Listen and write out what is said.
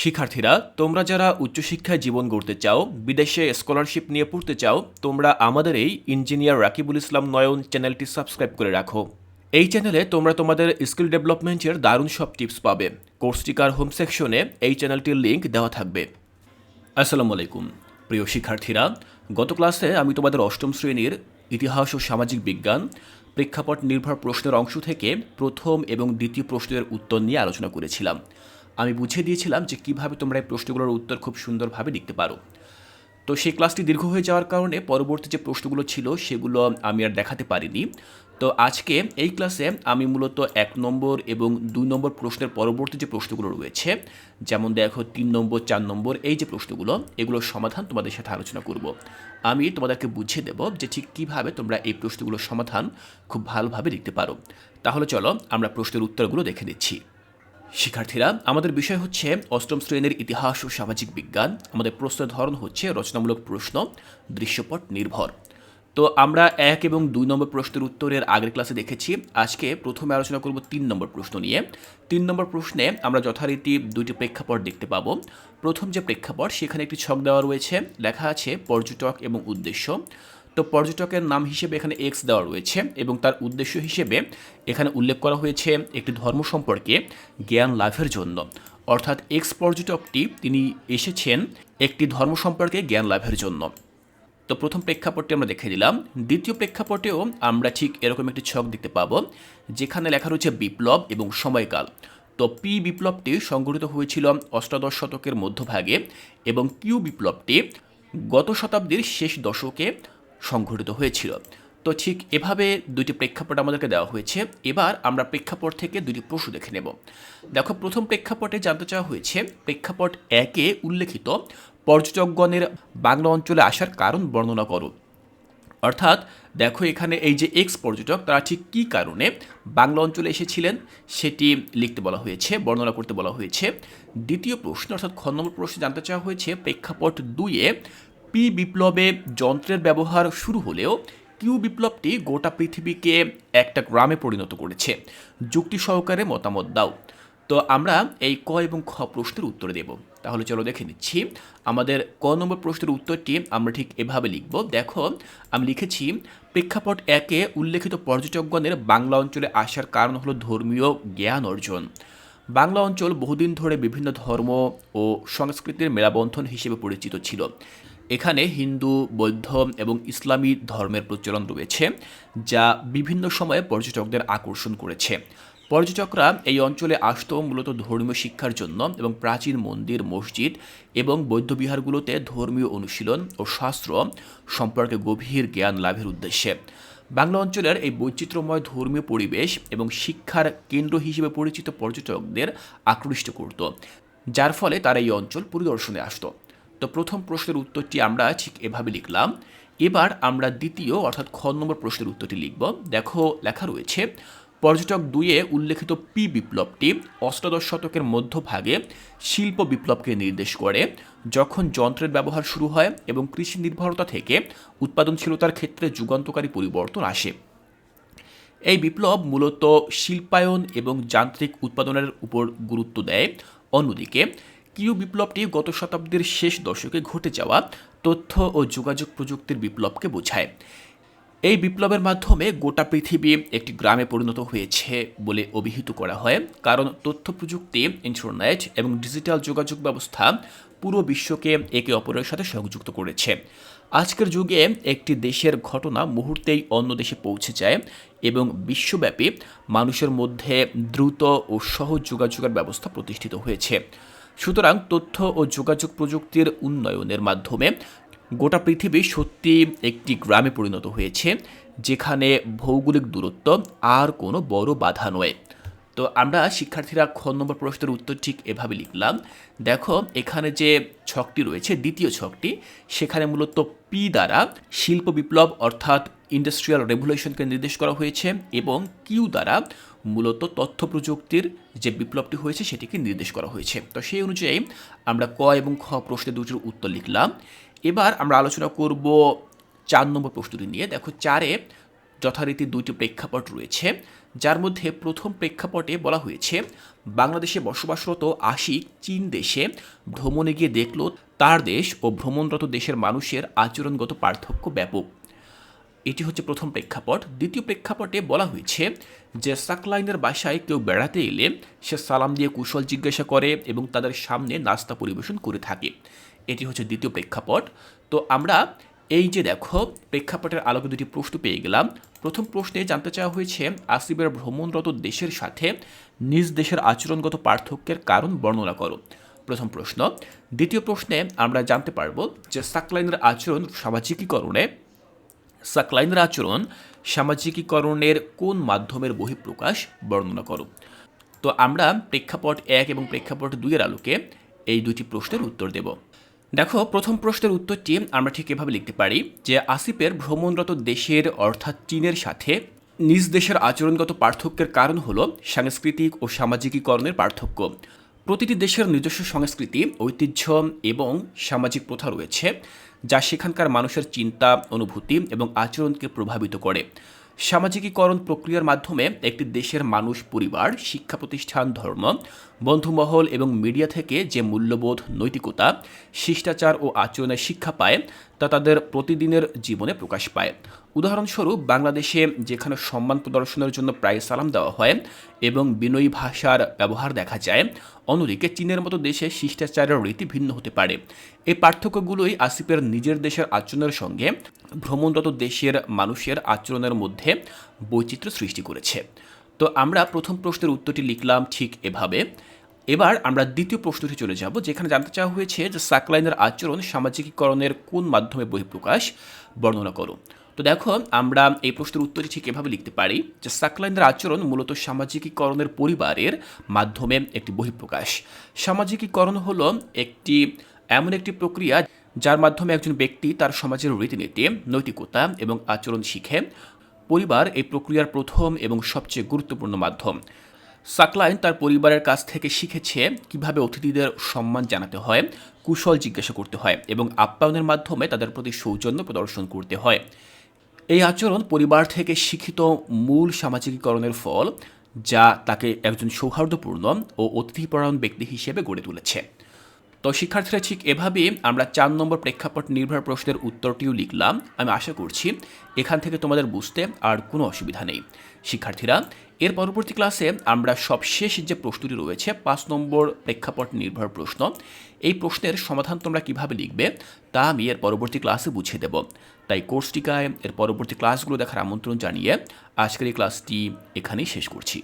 শিক্ষার্থীরা, তোমরা যারা উচ্চশিক্ষায় জীবন গড়তে চাও, বিদেশে স্কলারশিপ নিয়ে পড়তে চাও, তোমরা আমাদের এই ইঞ্জিনিয়ার রাকিবুল ইসলাম নয়ন চ্যানেলটি সাবস্ক্রাইব করে রাখো। এই চ্যানেলে তোমরা তোমাদের স্কিল ডেভেলপমেন্টের দারুণ সব টিপস পাবে। কোর্সটিকার হোম সেকশনে এই চ্যানেলটির লিঙ্ক দেওয়া থাকবে। আসসালামু আলাইকুম। প্রিয় শিক্ষার্থীরা, গত ক্লাসে আমি তোমাদের অষ্টম শ্রেণির ইতিহাস ও সামাজিক বিজ্ঞান, প্রেক্ষাপট নির্ভর প্রশ্নের অংশ থেকে প্রথম এবং দ্বিতীয় প্রশ্নের উত্তর নিয়ে আলোচনা করেছিলাম। আমি বুঝিয়ে দিয়েছিলাম যে কীভাবে তোমরা এই প্রশ্নগুলোর উত্তর খুব সুন্দরভাবে লিখতে পারো। তো সেই ক্লাসটি দীর্ঘ হয়ে যাওয়ার কারণে পরবর্তী যে প্রশ্নগুলো ছিল, সেগুলো আমি আর দেখাতে পারিনি। তো আজকে এই ক্লাসে আমি মূলত এক নম্বর এবং দুই নম্বর প্রশ্নের পরবর্তী যে প্রশ্নগুলো রয়েছে, যেমন দেখো তিন নম্বর, চার নম্বর, এই যে প্রশ্নগুলো, এগুলোর সমাধান তোমাদের সাথে আলোচনা করব। আমি তোমাদেরকে বুঝিয়ে দেব যে ঠিক কীভাবে তোমরা এই প্রশ্নগুলোর সমাধান খুব ভালোভাবে লিখতে পারো। তাহলে চলো আমরা প্রশ্নের উত্তরগুলো দেখে নিচ্ছি। শিক্ষার্থীরা, আমাদের বিষয় হচ্ছে অষ্টম শ্রেণির ইতিহাস ও সামাজিক বিজ্ঞান। আমাদের প্রশ্নের ধরন হচ্ছে রচনামূলক প্রশ্ন, দৃশ্যপট নির্ভর। তো আমরা এক এবং দুই নম্বর প্রশ্নের উত্তরের আগের ক্লাসে দেখেছি। আজকে প্রথমে আলোচনা করব তিন নম্বর প্রশ্ন নিয়ে। তিন নম্বর প্রশ্নে আমরা যথারীতি দুইটি প্রেক্ষাপট দেখতে পাবো। প্রথম যে প্রেক্ষাপট, সেখানে একটি ছক দেওয়া রয়েছে। লেখা আছে, পর্যটক এবং উদ্দেশ্য। তো পর্যটকের নাম হিসেবে এখানে এক্স দেওয়া রয়েছে এবং তার উদ্দেশ্য হিসেবে এখানে উল্লেখ করা হয়েছে একটি ধর্ম সম্পর্কে জ্ঞান লাভের জন্য। অর্থাৎ এক্স পর্যটকটি তিনি এসেছেন একটি ধর্ম সম্পর্কে জ্ঞান লাভের জন্য। তো প্রথম প্রেক্ষাপটটি আমরা দেখে দিলাম দ্বিতীয় প্রেক্ষাপটেও আমরা ঠিক এরকম একটি ছক দেখতে পাবো, যেখানে লেখা রয়েছে বিপ্লব এবং সময়কাল। তো পি বিপ্লবটি সংঘটিত হয়েছিল অষ্টাদশ শতকের মধ্যভাগে এবং কিউ বিপ্লবটি গত শতাব্দীর শেষ দশকে সংঘটিত হয়েছিল। তো ঠিক এভাবে দুটি প্রেক্ষাপট আমাদেরকে দেওয়া হয়েছে। এবার আমরা প্রেক্ষাপট থেকে দুটি প্রশ্ন দেখে নেব। দেখো, প্রথম প্রেক্ষাপটে জানতে চাওয়া হয়েছে, প্রেক্ষাপট একে উল্লেখিত, পর্যটকগণের বাংলা অঞ্চলে আসার কারণ বর্ণনা করো। অর্থাৎ দেখো এখানে এই যে এক্স পর্যটক, তারা ঠিক কী কারণে বাংলা অঞ্চলে এসেছিলেন, সেটি লিখতে বলা হয়েছে, বর্ণনা করতে বলা হয়েছে। দ্বিতীয় প্রশ্ন, অর্থাৎ খ নম্বর প্রশ্নে জানতে চাওয়া হয়েছে, প্রেক্ষাপট দুইয়ে পি বিপ্লবে যন্ত্রের ব্যবহার শুরু হলেও কিউ বিপ্লবটি গোটা পৃথিবীকে একটা গ্রামে পরিণত করেছে। যুক্তি সহকারে মতামত দাও। তো আমরা এই ক এবং খ প্রশ্নের উত্তর দেব। তাহলে চলো দেখে নিচ্ছি। আমাদের ক নম্বর প্রশ্নের উত্তরটি আমরা ঠিক এভাবে লিখব। দেখো, আমি লিখেছি, প্রেক্ষাপট একে উল্লেখিত পর্যটকগণের বাংলা অঞ্চলে আসার কারণ হলো ধর্মীয় জ্ঞান অর্জন। বাংলা অঞ্চল বহুদিন ধরে বিভিন্ন ধর্ম ও সংস্কৃতির মেলাবন্ধন হিসেবে পরিচিত ছিল। এখানে হিন্দু, বৌদ্ধ এবং ইসলামী ধর্মের প্রচলন রয়েছে, যা বিভিন্ন সময়ে পর্যটকদের আকর্ষণ করেছে। পর্যটকরা এই অঞ্চলে আসত মূলত ধর্মীয় শিক্ষার জন্য এবং প্রাচীন মন্দির, মসজিদ এবং বৌদ্ধবিহারগুলোতে ধর্মীয় অনুশীলন ও শাস্ত্র সম্পর্কে গভীর জ্ঞান লাভের উদ্দেশ্যে। বাংলা অঞ্চলের এই বৈচিত্র্যময় ধর্মীয় পরিবেশ এবং শিক্ষার কেন্দ্র হিসেবে পরিচিত পর্যটকদের আকৃষ্ট করত, যার ফলে তারা এই অঞ্চল পরিদর্শনে আসতো। তো প্রথম প্রশ্নের উত্তরটি আমরা ঠিক এভাবে লিখলাম। এবার আমরা দ্বিতীয়, অর্থাৎ খ নম্বর প্রশ্নের উত্তরটি লিখব। দেখো, লেখা রয়েছে, পর্যটক দুইয়ে উল্লেখিত পি বিপ্লবটি অষ্টাদশ শতকের মধ্যভাগে শিল্প বিপ্লবকে নির্দেশ করে, যখন যন্ত্রের ব্যবহার শুরু হয় এবং কৃষি নির্ভরতা থেকে উৎপাদনশীলতার ক্ষেত্রে যুগান্তকারী পরিবর্তন আসে। এই বিপ্লব মূলত শিল্পায়ন এবং যান্ত্রিক উৎপাদনের উপর গুরুত্ব দেয়। অন্যদিকে কিউ বিপ্লবটি গত শতাব্দীর শেষ দশকে ঘটে যাওয়া তথ্য ও যোগাযোগ প্রযুক্তির বিপ্লবকে বোঝায়। এই বিপ্লবের মাধ্যমে গোটা পৃথিবী একটি গ্রামে পরিণত হয়েছে বলে অভিহিত করা হয়। কারণ তথ্য প্রযুক্তি, ইন্টারনেট এবং ডিজিটাল যোগাযোগ ব্যবস্থা পুরো বিশ্বকে একে অপরের সাথে সংযুক্ত করেছে। আজকের যুগে একটি দেশের ঘটনা মুহূর্তেই অন্য দেশে পৌঁছে যায় এবং বিশ্বব্যাপী মানুষের মধ্যে দ্রুত ও সহজ যোগাযোগের ব্যবস্থা প্রতিষ্ঠিত হয়েছে। সুতরাং তথ্য ও যোগাযোগ প্রযুক্তির উন্নয়নের মাধ্যমে গোটা পৃথিবী সত্যি একটি গ্রামে পরিণত হয়েছে, যেখানে ভৌগোলিক দূরত্ব আর কোনো বড় বাধা নয়। তো আমরা শিক্ষার্থীরা খ নম্বর প্রশ্নের উত্তর ঠিক এভাবে লিখলাম। দেখো, এখানে যে ছকটি রয়েছে, দ্বিতীয় ছকটি, সেখানে মূলত পি দ্বারা শিল্প বিপ্লব অর্থাৎ ইন্ডাস্ট্রিয়াল রেভলিউশনকে নির্দেশ করা হয়েছে এবং কিউ দ্বারা মূলত তথ্য প্রযুক্তির যে বিপ্লবটি হয়েছে, সেটিকে নির্দেশ করা হয়েছে। তো সেই অনুযায়ী আমরা ক এবং খ প্রশ্নের দুটির উত্তর লিখলাম। এবার আমরা আলোচনা করব চার নম্বর প্রস্তুতি নিয়ে। দেখো, চারে যথারীতি দুইটি প্রেক্ষাপট রয়েছে, যার মধ্যে প্রথম প্রেক্ষাপটে বলা হয়েছে, বাংলাদেশে বসবাসরত আশিক চীন দেশে ভ্রমণে গিয়ে দেখল তার দেশ ও ভ্রমণরত দেশের মানুষের আচরণগত পার্থক্য ব্যাপক। এটি হচ্ছে প্রথম প্রেক্ষাপট। দ্বিতীয় প্রেক্ষাপটে বলা হয়েছে যে, সাকলাইনের বাসায় কেউ বেড়াতে এলে সে সালাম দিয়ে কুশল জিজ্ঞাসা করে এবং তাদের সামনে নাস্তা পরিবেশন করে থাকে। এটি হচ্ছে দ্বিতীয় প্রেক্ষাপট। তো আমরা এই যে দেখো, প্রেক্ষাপটের আলোকে দুটি প্রশ্ন পেয়ে গেলাম। প্রথম প্রশ্নে জানতে চাওয়া হয়েছে, আসিফের ভ্রমণরত দেশের সাথে নিজ দেশের আচরণগত পার্থক্যের কারণ বর্ণনা করো। প্রথম প্রশ্ন। দ্বিতীয় প্রশ্নে আমরা জানতে পারব যে সাকলাইনের আচরণ সামাজিকীকরণে, সাকলাইনের আচরণ সামাজিকীকরণের কোন মাধ্যমের বহিঃপ্রকাশ বর্ণনা করো। তো আমরা প্রেক্ষাপট এক এবং প্রেক্ষাপট দুইয়ের আলোকে এই দুটি প্রশ্নের উত্তর দেব। দেখো, প্রথম প্রশ্নের উত্তরটি আমরা ঠিক এভাবে লিখতে পারি যে আসিফের ভ্রমণরত দেশের অর্থাৎ চীনের সাথে নিজ দেশের আচরণগত পার্থক্যের কারণ হল সাংস্কৃতিক ও সামাজিকীকরণের পার্থক্য। প্রতিটি দেশের নিজস্ব সংস্কৃতি, ঐতিহ্য এবং সামাজিক প্রথা রয়েছে যা সেখানকার মানুষের চিন্তা, অনুভূতি এবং আচরণকে প্রভাবিত করে। সামাজিকীকরণ প্রক্রিয়ার মাধ্যমে একটি দেশের মানুষ, পরিবার, শিক্ষা প্রতিষ্ঠান, ধর্ম, বন্ধুমহল এবং মিডিয়া থেকে যে মূল্যবোধ, নৈতিকতা, শিষ্টাচার ও আচরণের শিক্ষা পায় তা তাদের প্রতিদিনের জীবনে প্রকাশ পায়। উদাহরণস্বরূপ, বাংলাদেশে যেখানে সম্মান প্রদর্শনের জন্য প্রায় সালাম দেওয়া হয় এবং বিনয়ী ভাষার ব্যবহার দেখা যায়, অন্যদিকে চীনের মতো দেশে শিষ্টাচারের রীতি ভিন্ন হতে পারে। এই পার্থক্যগুলোই আসিফের নিজের দেশের আচরণের সঙ্গে ভ্রমণরত দেশের মানুষের আচরণের মধ্যে বৈচিত্র্য সৃষ্টি করেছে। তো আমরা প্রথম প্রশ্নের উত্তরটি লিখলাম ঠিক এভাবে এবার আমরা দ্বিতীয় প্রশ্নটি চলে যাব, যেখানে জানতে চাওয়া হয়েছে যে সাকলাইনের আচরণ সামাজিকীকরণের কোন মাধ্যমে বহিঃপ্রকাশ বর্ণনা করো। তো দেখো, আমরা এই প্রশ্নের উত্তরটি ঠিক এভাবে লিখতে পারি যে সাকলাইনের আচরণ মূলত সামাজিকীকরণের পরিবারের মাধ্যমে একটি বহিঃপ্রকাশ। সামাজিকীকরণ হলো একটি, এমন একটি প্রক্রিয়া যার মাধ্যমে একজন ব্যক্তি তার সমাজের রীতিনীতি, নৈতিকতা এবং আচরণ শিখে। পরিবার এই প্রক্রিয়ার প্রথম এবং সবচেয়ে গুরুত্বপূর্ণ মাধ্যম। সাকলাইন তার পরিবারের কাছ থেকে শিখেছে কীভাবে অতিথিদের সম্মান জানাতে হয়, কুশল জিজ্ঞাসা করতে হয় এবং আপ্যায়নের মাধ্যমে তাদের প্রতি সৌজন্য প্রদর্শন করতে হয়। এই আচরণ পরিবার থেকে শিক্ষিত মূল সামাজিকীকরণের ফল, যা তাকে একজন সৌহার্দ্যপূর্ণ ও অতিথিপরায়ণ ব্যক্তি হিসেবে গড়ে তুলেছে। তো শিক্ষার্থীরা ঠিক এভাবেই আমরা চার নম্বর প্রেক্ষাপট নির্ভর প্রশ্নের উত্তরটিও লিখলাম। আমি আশা করছি এখান থেকে তোমাদের বুঝতে আর কোনো অসুবিধা নেই। শিক্ষার্থীরা এর পরবর্তী ক্লাসে আমরা সবশেষ যে প্রশ্নটি রয়েছে, পাঁচ নম্বর প্রেক্ষাপট নির্ভর প্রশ্ন, এই প্রশ্নের সমাধান তোমরা কীভাবে লিখবে তা আমি এর পরবর্তী ক্লাসে বুঝিয়ে দেব। তাই কোর্সটিকায় এর পরবর্তী ক্লাসগুলো দেখার আমন্ত্রণ জানিয়ে আজকের এই ক্লাসটি এখানেই শেষ করছি।